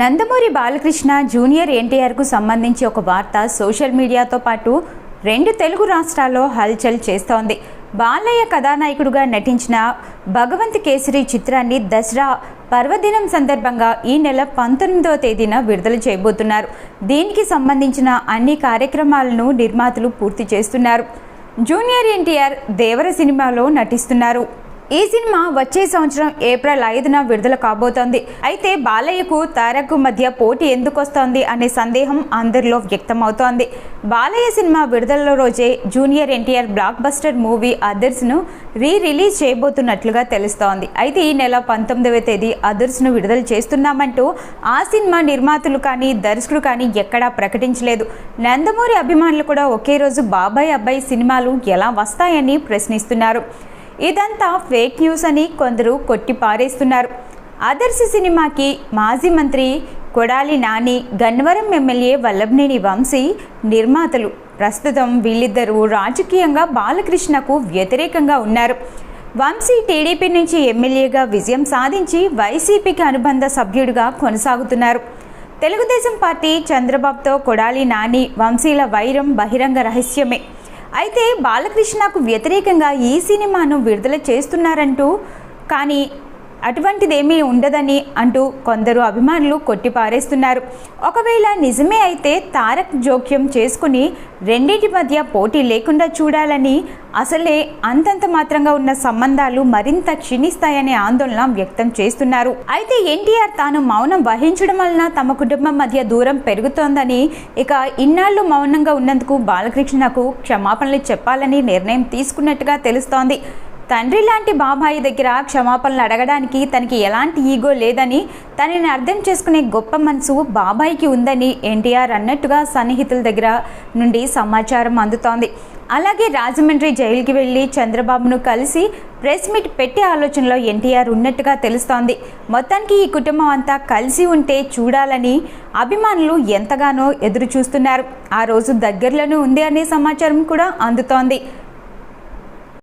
Nandamuri Balakrishna junior ఎన్టీఆర్కు సంబంధించి ఒక వార్త సోషల్ మీడియాతో పాటు రెండు తెలుగు రాష్ట్రాల్లో హల్చల్ చేస్తోంది. బాలయ్య కథానాయకుడుగా నటించిన భగవంత్ కేసరి చిత్రాన్ని దసరా పర్వదినం సందర్భంగా ఈ నెల పంతొమ్మిదవ తేదీన విడుదల చేయబోతున్నారు. దీనికి సంబంధించిన అన్ని కార్యక్రమాలను నిర్మాతలు పూర్తి చేస్తున్నారు. జూనియర్ ఎన్టీఆర్ దేవర సినిమాలో నటిస్తున్నారు. ఈ సినిమా వచ్చే సంవత్సరం ఏప్రిల్ ఐదున విడుదల కాబోతోంది. అయితే బాలయ్యకు తారక్ మధ్య పోటీ ఎందుకు వస్తోంది అనే సందేహం అందరిలో వ్యక్తమవుతోంది. బాలయ్య సినిమా విడుదల రోజే junior NTR block buster movie అదర్స్ను రీ రిలీజ్ చేయబోతున్నట్లుగా తెలుస్తోంది. అయితే ఈ నెల పంతొమ్మిదవ తేదీ అదర్స్ను విడుదల చేస్తున్నామంటూ ఆ సినిమా నిర్మాతలు కానీ దర్శకులు కానీ ఎక్కడా ప్రకటించలేదు. నందమూరి అభిమానులు కూడా ఒకే రోజు బాబాయ్ అబ్బాయి సినిమాలు ఎలా వస్తాయని ప్రశ్నిస్తున్నారు. ఇదంతా ఫేక్ న్యూస్ అని కొందరు కొట్టి పారేస్తున్నారు ఆదర్శ సినిమాకి మాజీ మంత్రి కొడాలి నాని గన్నవరం ఎమ్మెల్యే వల్లభనేని వంశీ నిర్మాతలు. ప్రస్తుతం వీళ్ళిద్దరూ రాజకీయంగా బాలకృష్ణకు వ్యతిరేకంగా ఉన్నారు. వంశీ టీడీపీ నుంచి ఎమ్మెల్యేగా విజయం సాధించి వైసీపీకి అనుబంధ సభ్యుడిగా కొనసాగుతున్నారు. తెలుగుదేశం పార్టీ చంద్రబాబుతో కొడాలి నాని వంశీల వైరం బహిరంగ రహస్యమే. అయితే బాలకృష్ణకు వ్యతిరేకంగా ఈ సినిమాను విడుదల చేస్తున్నారంటూ కానీ అటువంటిదేమీ ఉండదని అంటూ కొందరు అభిమానులు కొట్టిపారేస్తున్నారు. ఒకవేళ నిజమే అయితే తారక్ జోక్యం చేసుకుని రెండింటి మధ్య పోటీ లేకుండా చూడాలని అసలే అంతంత మాత్రంగా ఉన్న సంబంధాలు మరింత క్షీణిస్తాయనే ఆందోళన వ్యక్తం చేస్తున్నారు. అయితే ఎన్టీఆర్ తాను మౌనం వహించడం వలన తమ కుటుంబం మధ్య దూరం పెరుగుతోందని ఇక ఇన్నాళ్ళు మౌనంగా ఉన్నందుకు బాలకృష్ణకు క్షమాపణలు చెప్పాలని నిర్ణయం తీసుకున్నట్టుగా తెలుస్తోంది. తండ్రి లాంటి బాబాయి దగ్గర క్షమాపణలు అడగడానికి తనకి ఎలాంటి ఈగో లేదని తనని అర్థం చేసుకునే గొప్ప మనసు బాబాయికి ఉందని ఎన్టీఆర్ అన్నట్టుగా సన్నిహితుల దగ్గర నుండి సమాచారం అందుతోంది. అలాగే రాజమండ్రి జైలుకి వెళ్ళి చంద్రబాబును కలిసి ప్రెస్ మీట్ పెట్టే ఆలోచనలో ఎన్టీఆర్ ఉన్నట్టుగా తెలుస్తోంది. మొత్తానికి ఈ కుటుంబం అంతా కలిసి ఉంటే చూడాలని అభిమానులు ఎంతగానో ఎదురు చూస్తున్నారు ఆ రోజు దగ్గరలోనే ఉంది అనే సమాచారం కూడా అందుతోంది.